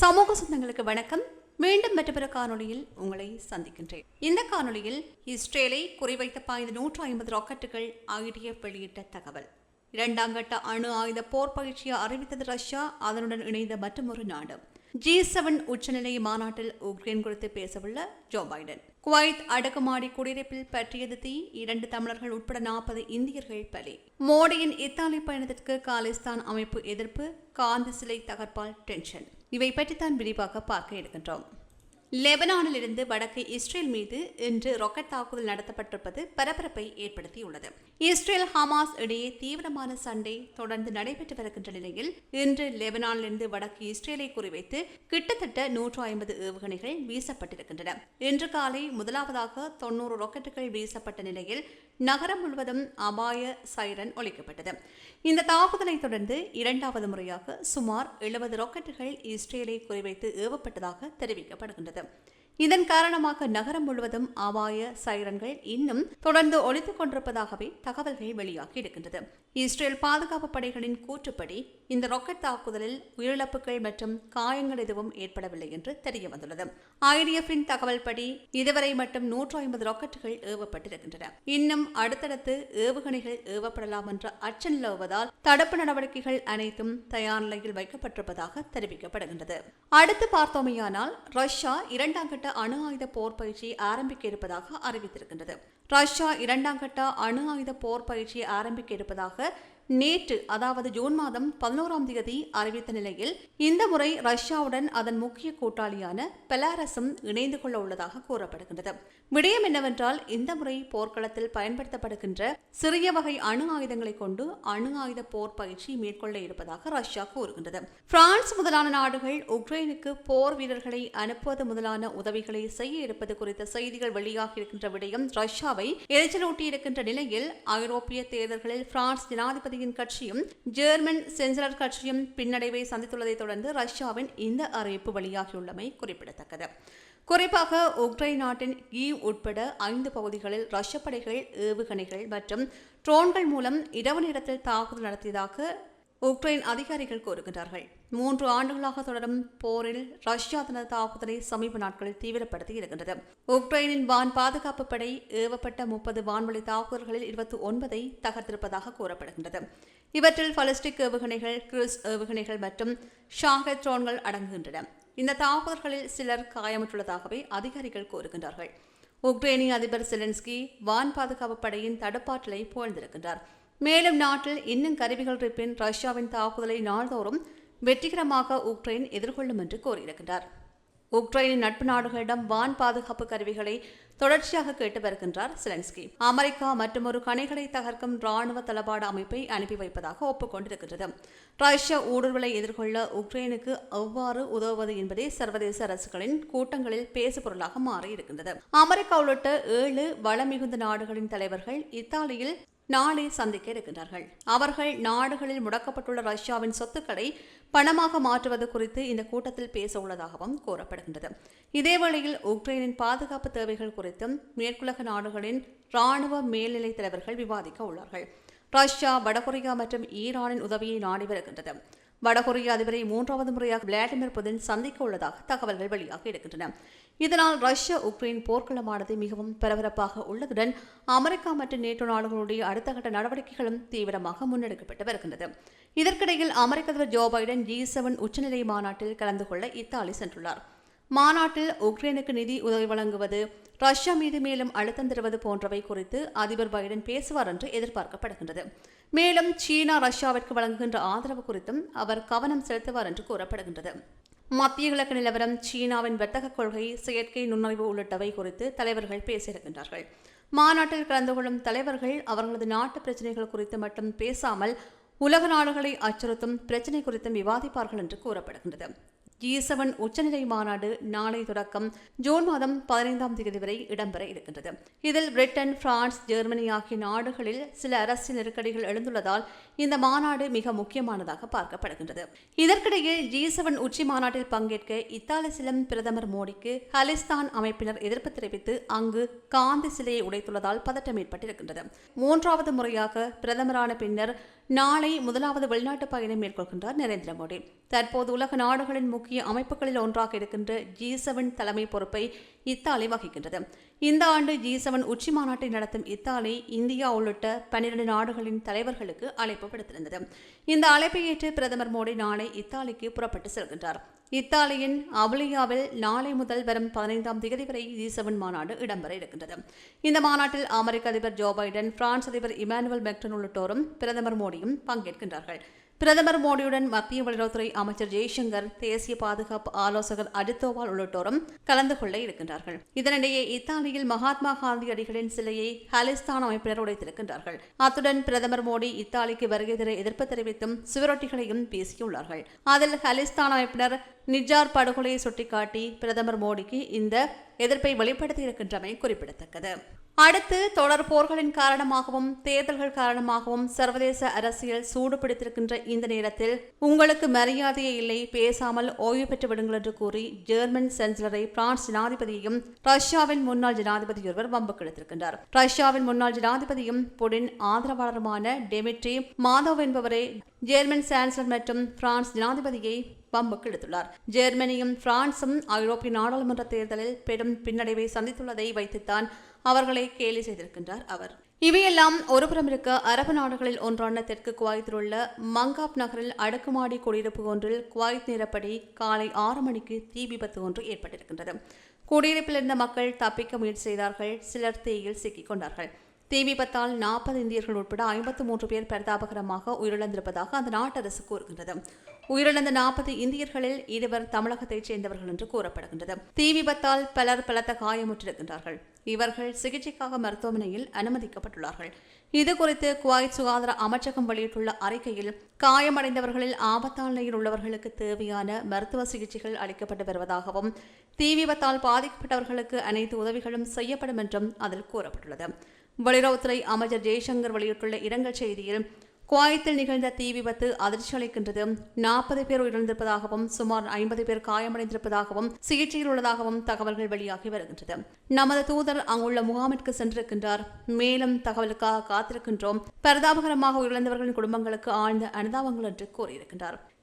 சமூக சொந்தங்களுக்கு வணக்கம். மீண்டும் மற்றொரு காணொளியில் உங்களை சந்திக்கின்றேன். இந்த காணொளியில் இஸ்ரேலை குறிவைத்த பாய்ந்த நூற்று ஐம்பது ராக்கெட்டுகள் ஐடிஎஃப் வெளியிட்ட தகவல். இரண்டாம் கட்ட அணு ஆயுத போர் பயிற்சியை அறிவித்தது ரஷ்யா அதனுடன் இணைந்த மற்றொரு நாடு. ஜி செவன் உச்சநிலை மாநாட்டில் உக்ரைன் குறித்து பேசவுள்ள ஜோ பைடன். குவைத் அடுக்குமாடி குடியிருப்பில் பற்றியது தீ இரண்டு தமிழர்கள் உட்பட நாற்பது இந்தியர்கள் பலி. மோடியின் இத்தாலி பயணத்திற்கு காலிஸ்தான் அமைப்பு எதிர்ப்பு காந்தி சிலை தகர்ப்பால் டென்ஷன். இவை பற்றித்தான் விரிவாக பார்க்க இருக்கின்றோம். லெபனானிலிருந்து வடக்கு இஸ்ரேல் மீது இன்று ராக்கெட் தாக்குதல் நடத்தப்பட்டிருப்பது பரபரப்பை ஏற்படுத்தியுள்ளது. இஸ்ரேல் ஹமாஸ் இடையே தீவிரமான சண்டை தொடர்ந்து நடைபெற்று வருகின்ற நிலையில் இன்று லெபனானிலிருந்து வடக்கு இஸ்ரேலை குறிவைத்து கிட்டத்தட்ட நூற்று ஐம்பது ஏவுகணைகள் வீசப்பட்டிருக்கின்றன. இன்று காலை முதலாவதாக தொன்னூறு ராக்கெட்டுகள் வீசப்பட்ட நிலையில் நகரம் முழுவதும் அபாய சைரன் ஒழிக்கப்பட்டது இந்த தாக்குதலை தொடர்ந்து இரண்டாவது முறையாக சுமார் எழுபது ராக்கெட்டுகள் இஸ்ரேலை குறிவைத்து ஏவப்பட்டதாக தெரிவிக்கப்படுகின்றது. இதன் காரணமாக நகரம் முழுவதும் அபாய சைரன்கள் இன்னும் தொடர்ந்து ஒழித்துக் கொண்டிருப்பதாகவே தகவல்கள் வெளியாகி இருக்கின்றது. இஸ்ரேல் பாதுகாப்பு படைகளின் கூற்றுப்படி இந்த ராக்கெட் தாக்குதலில் உயிரிழப்புகள் மற்றும் காயங்கள் எதுவும் ஏற்படவில்லை என்று தெரிய வந்துள்ளது ஐடிஎஃபின் தகவல் படி இதுவரை மட்டும் நூற்று ஐம்பது ராக்கெட்டுகள் ஏவப்பட்டிருக்கின்றன. இன்னும் அடுத்தடுத்து ஏவுகணைகள் ஏவப்படலாம் என்ற அச்சம் நிலவுவதால் தடுப்பு நடவடிக்கைகள் அனைத்தும் தயார் நிலையில் வைக்கப்பட்டிருப்பதாக தெரிவிக்கப்படுகின்றது. அடுத்து பார்த்தோமையானால் ரஷ்யா இரண்டாம் கட்ட அணு ஆயுத போர் பயிற்சியை ஆரம்பிக்க இருப்பதாக அறிவித்திருக்கின்றது. ரஷ்யா இரண்டாம் கட்ட அணு ஆயுத போர் பயிற்சியை ஆரம்பிக்க இருப்பதாக நேற்று அதாவது ஜூன் மாதம் பதினோராம் தேதி அறிவித்த நிலையில் இந்த முறை ரஷ்யாவுடன் அதன் முக்கிய கூட்டாளியான பெலாரஸும் இணைந்து கொள்ள உள்ளதாக கூறப்படுகின்றது. விடயம் என்னவென்றால் இந்த முறை போர்க்களத்தில் பயன்படுத்தப்படுகின்ற சிறிய வகை அணு ஆயுதங்களை கொண்டு அணு ஆயுத போர் பயிற்சி மேற்கொள்ள இருப்பதாக ரஷ்யா கூறுகின்றது. பிரான்ஸ் முதலான நாடுகள் உக்ரைனுக்கு போர் வீரர்களை அனுப்புவது முதலான உதவிகளை செய்ய இருப்பது குறித்த செய்திகள் வெளியாகி இருக்கின்ற விடயம் ரஷ்யாவை எரிச்சலூட்டியிருக்கின்ற நிலையில் ஐரோப்பிய தேர்தல்களில் பிரான்ஸ் ஜனாதிபதி ஜனாதிபதியின் கட்சியும் ஜெர்மன் சென்சலர் கட்சியும் பின்னடைவை சந்தித்துள்ளதை தொடர்ந்து ரஷ்யாவின் இந்த அறிவிப்பு வெளியாகியுள்ளமை குறிப்பிடத்தக்கது. குறிப்பாக உக்ரைன் நாட்டின் கீவ் உட்பட ஐந்து பகுதிகளில் ரஷ்ய படைகள் ஏவுகணைகள் மற்றும் ட்ரோன்கள் மூலம் இரவு நேரத்தில் தாக்குதல் நடத்தியதாக உக்ரைன் அதிகாரிகள் கூறுகின்றார்கள். மூன்று ஆண்டுகளாக தொடரும் போரில் ரஷ்யா தனது தாக்குதலை சமீப நாட்களில் தீவிரப்படுத்தி இருக்கின்றது. உக்ரைனின் வான் பாதுகாப்பு படை ஏவப்பட்ட முப்பது வான்வழி தாக்குதல்களில் இருபத்தி ஒன்பதை தகர்த்திருப்பதாக கூறப்படுகின்றது. இவற்றில் பலஸ்டிக் ஏவுகணைகள் கிறிஸ் ஏவுகணைகள் மற்றும் ஷாங்கை ட்ரோன்கள் அடங்குகின்றன. இந்த தாக்குதல்களில் சிலர் காயமுற்றுள்ளதாகவே அதிகாரிகள் கூறுகின்றார்கள். உக்ரைனிய அதிபர் செலன்ஸ்கி வான் பாதுகாப்பு படையின் தடுப்பாற்றலை புகழ்ந்திருக்கின்றார். மேலும் நாட்டில் இன்னும் கருவிகள் இருப்பின் ரஷ்யாவின் தாக்குதலை நாள்தோறும் வெற்றிகரமாக உக்ரைன் எதிர்கொள்ளும் என்று கூறியிருக்கிறார் உக்ரைனின் நட்பு நாடுகளிடம் வான் பாதுகாப்பு கருவிகளை தொடர்ச்சியாக கேட்டு வருகின்றார் செலன்ஸ்கி. அமெரிக்கா மற்றும் ஒரு கணைகளை தகர்க்கும் ராணுவ தளபாட அமைப்பை அனுப்பி வைப்பதாக ஒப்புக்கொண்டிருக்கின்றது. ரஷ்ய ஊடுருவலை எதிர்கொள்ள உக்ரைனுக்கு எவ்வாறு உதவுவது என்பதே சர்வதேச அரசுகளின் கூட்டங்களில் பேசுபொருளாக மாறியிருக்கின்றது. அமெரிக்கா உள்ளிட்ட ஏழு வளமிகுந்த நாடுகளின் தலைவர்கள் இத்தாலியில் நாளை சந்திக்க இருக்கின்றார்கள். அவர்கள் நாடுகளில் முடக்கப்பட்டுள்ள ரஷ்யாவின் சொத்துக்களை பணமாக மாற்றுவது குறித்து இந்த கூட்டத்தில் பேச உள்ளதாகவும் கூறப்படுகின்றது. இதேவேளையில் உக்ரைனின் பாதுகாப்பு தேவைகள் குறித்தும் மேற்குலக நாடுகளின் ராணுவ மேல்நிலை தலைவர்கள் விவாதிக்க உள்ளார்கள். ரஷ்யா வடகொரியா மற்றும் ஈரானின் உதவியை நாடி வருகின்றது. வடகொரிய அதிபரை மூன்றாவது முறையாக விளாடிமிர் புதின் சந்திக்க உள்ளதாக தகவல்கள் வெளியாக இருக்கின்றன. இதனால் ரஷ்யா உக்ரைன் போர்க்களமானது மிகவும் பரபரப்பாக உள்ளதுடன் அமெரிக்கா மற்றும் நேட்டோ நாடுகளுடைய அடுத்த கட்ட நடவடிக்கைகளும் தீவிரமாக முன்னெடுக்கப்பட்டு வருகின்றது. இதற்கிடையில் அமெரிக்க அதிபர் ஜோ பைடன் ஜி செவன் உச்சநிலை மாநாட்டில் கலந்து கொள்ள இத்தாலி சென்றுள்ளார். மாநாட்டில் உக்ரைனுக்கு நிதி உதவி வழங்குவது ரஷ்யா மீது மேலும் அழுத்தம் தருவது போன்றவை குறித்து அதிபர் பைடன் பேசுவார் என்று எதிர்பார்க்கப்படுகின்றது. மேலும் சீனா ரஷ்யாவிற்கு வழங்குகின்ற ஆதரவு குறித்தும் அவர் கவனம் செலுத்துவார் என்று கூறப்படுகின்றது. மத்திய கிழக்கு நிலவரம் சீனாவின் வர்த்தக கொள்கை செயற்கை நுண்ணறிவு உள்ளிட்டவை குறித்து தலைவர்கள் பேசியிருக்கின்றார்கள். மாநாட்டில் கலந்து கொள்ளும் தலைவர்கள் அவர்களது நாட்டு பிரச்சினைகள் குறித்து மட்டும் பேசாமல் உலக நாடுகளை அச்சுறுத்தும் பிரச்சினை குறித்தும் விவாதிப்பார்கள் என்று கூறப்படுகின்றது. ஜி செவன் உச்சநிலை மாநாடு நாளை தொடக்கம். ஜூன் மாதம் பதினைந்தாம் தேதி வரை இடம்பெற இருக்கின்றது. இதில் பிரிட்டன் பிரான்ஸ் ஜெர்மனி ஆகிய நாடுகளில் சில அரசியல் நெருக்கடிகள் எழுந்துள்ளதால் இந்த மாநாடு மிக முக்கியமானதாக பார்க்கப்படுகின்றது. இதற்கிடையே ஜி செவன் உச்சி மாநாட்டில் பங்கேற்க இத்தாலி செல்லும் பிரதமர் மோடிக்கு ஹலிஸ்தான் அமைப்பினர் எதிர்ப்பு தெரிவித்து அங்கு காந்தி சிலையை உடைத்துள்ளதால் பதட்டம் ஏற்பட்டிருக்கின்றது. மூன்றாவது முறையாக பிரதமரான பின்னர் நாளை முதலாவது வெளிநாட்டு பயணம் மேற்கொள்கின்றார் நரேந்திர மோடி. தற்போது உலக நாடுகளின் முக்கிய முக்கிய அமைப்புகளில் ஒன்றாக இருக்கின்ற ஜி செவன் தலைமை பொறுப்பை இத்தாலி வகிக்கின்றது. இந்த ஆண்டு ஜி செவன் உச்சி மாநாட்டை நடத்தும் இத்தாலி இந்தியா உள்ளிட்ட பன்னிரண்டு நாடுகளின் தலைவர்களுக்கு அழைப்பு விடுத்திருந்தது. இந்த அழைப்பை ஏற்று பிரதமர் மோடி நாளை இத்தாலிக்கு புறப்பட்டு செல்கின்றார். இத்தாலியின் அவலியாவில் நாளை முதல் வரும் பதினைந்தாம் தேதி வரை ஜி செவன் மாநாடு இடம்பெற இருக்கின்றது. இந்த மாநாட்டில் அமெரிக்க அதிபர் ஜோ பைடன் பிரான்ஸ் அதிபர் இமானுவல் மெக்டன் உள்ளிட்டோரும் பிரதமர் மோடியும் பங்கேற்கின்றார்கள். பிரதமர் மோடியுடன் மத்திய வெளியுறவுத்துறை அமைச்சர் ஜெய்சங்கர் தேசிய பாதுகாப்பு ஆலோசகர் அஜித் தோவால் உள்ளிட்டோரும் கலந்து கொள்ள இருக்கின்றார்கள். இதனிடையே இத்தாலியில் மகாத்மா காந்தி அடிகளின் சிலையை ஹலிஸ்தான் அமைப்பினர் உடைத்திருக்கின்றார்கள். அத்துடன் பிரதமர் மோடி இத்தாலிக்கு வருகை தர எதிர்ப்பு தெரிவித்தும் சுவரொட்டிகளையும் பேசியுள்ளார்கள் அதில் ஹலிஸ்தான் அமைப்பினர் நிஜார் படுகொலையை சுட்டிக்காட்டி பிரதமர் மோடிக்கு இந்த எதிர்ப்பை வெளிப்படுத்தி இருக்கின்றமை குறிப்பிடத்தக்கது. அடுத்து தொடர் போர்களின் காரணமாகவும் தேர்தல்கள் காரணமாகவும் சர்வதேச அரசியல் சூடு பிடித்திருக்கின்ற இந்த நேரத்தில் உங்களுக்கு மரியாதையே இல்லை பேசாமல் ஓய்வு பெற்று விடுங்கள் என்று கூறி ஜெர்மன் சான்சலரை பிரான்ஸ் ஜனாதிபதியையும் ரஷ்யாவின் முன்னாள் ஜனாதிபதி ஒருவர் வம்புக்கு எடுத்திருக்கின்றார் ரஷ்யாவின் முன்னாள் ஜனாதிபதியும் புடின் ஆதரவாளருமான டெமிட்ரி மாதவ் என்பவரை ஜெர்மன் சான்சலர் மற்றும் பிரான்ஸ் ஜனாதிபதியை பம்புக்கு எடுத்துள்ளார் ஜெர்மனியும் பிரான்சும் ஐரோப்பிய நாடாளுமன்ற தேர்தலில் பெரும் பின்னடைவை சந்தித்துள்ளதை வைத்துத்தான் அவர்களை கேலி செய்திருக்கின்றார் அவர். இவையெல்லாம் ஒருபுறம் இருக்க அரபு நாடுகளில் ஒன்றான தெற்கு குவைத்தில் உள்ள மங்காப் நகரில் அடுக்குமாடி குடியிருப்பு ஒன்றில் குவைத் நேரப்படி காலை ஆறு மணிக்கு தீ விபத்து ஒன்று ஏற்பட்டிருக்கின்றது. குடியிருப்பில் இருந்த மக்கள் தப்பிக்க முயற்சி செய்தார்கள் சிலர் தீயில் சிக்கிக் கொண்டார்கள். தீ விபத்தால் நாற்பது இந்தியர்கள் உட்பட ஐம்பத்து மூன்று பேர் பரிதாபகரமாக உயிரிழந்திருப்பதாக அந்த நாட்டு அரசு கூறுகின்றது. உயிரிழந்த நாற்பது இந்தியர்களில் இருவர் தமிழகத்தைச் சேர்ந்தவர்கள் என்று கூறப்படுகின்றது. தீ விபத்தால் பலர் பலத்த காயமுற்றிருக்கின்றார்கள். இவர்கள் சிகிச்சைக்காக மருத்துவமனையில் அனுமதிக்கப்பட்டுள்ளார்கள். இது குறித்து குவாய்த் சுகாதார அமைச்சகம் வெளியிட்டுள்ள அறிக்கையில் காயமடைந்தவர்களில் ஆபத்தால் நிலையில் உள்ளவர்களுக்கு தேவையான மருத்துவ சிகிச்சைகள் அளிக்கப்பட்டு வருவதாகவும் தீ விபத்தால் பாதிக்கப்பட்டவர்களுக்கு அனைத்து உதவிகளும் செய்யப்படும் என்றும் அதில் கூறப்பட்டுள்ளது. வெளியுறவுத்துறை அமைச்சர் ஜெய்சங்கர் வெளியிட்டுள்ள இரங்கல் செய்தியில் குவாயத்தில் நிகழ்ந்த தீ விபத்து அதிர்ச்சி அளிக்கின்றது. நாற்பது பேர் உயிரிழந்திருப்பதாகவும் சுமார் ஐம்பது பேர் காயமடைந்திருப்பதாகவும் சிகிச்சையில் உள்ளதாகவும் தகவல்கள் வெளியாகி வருகின்றது. நமது தூதர் அங்குள்ள முகாமிற்கு சென்றிருக்கின்றார். மேலும் தகவலுக்காக காத்திருக்கின்றோம். பரிதாபகரமாக உயிரிழந்தவர்களின் குடும்பங்களுக்கு ஆழ்ந்த அனுதாபங்கள் என்று கூறியிருக்கின்றார்.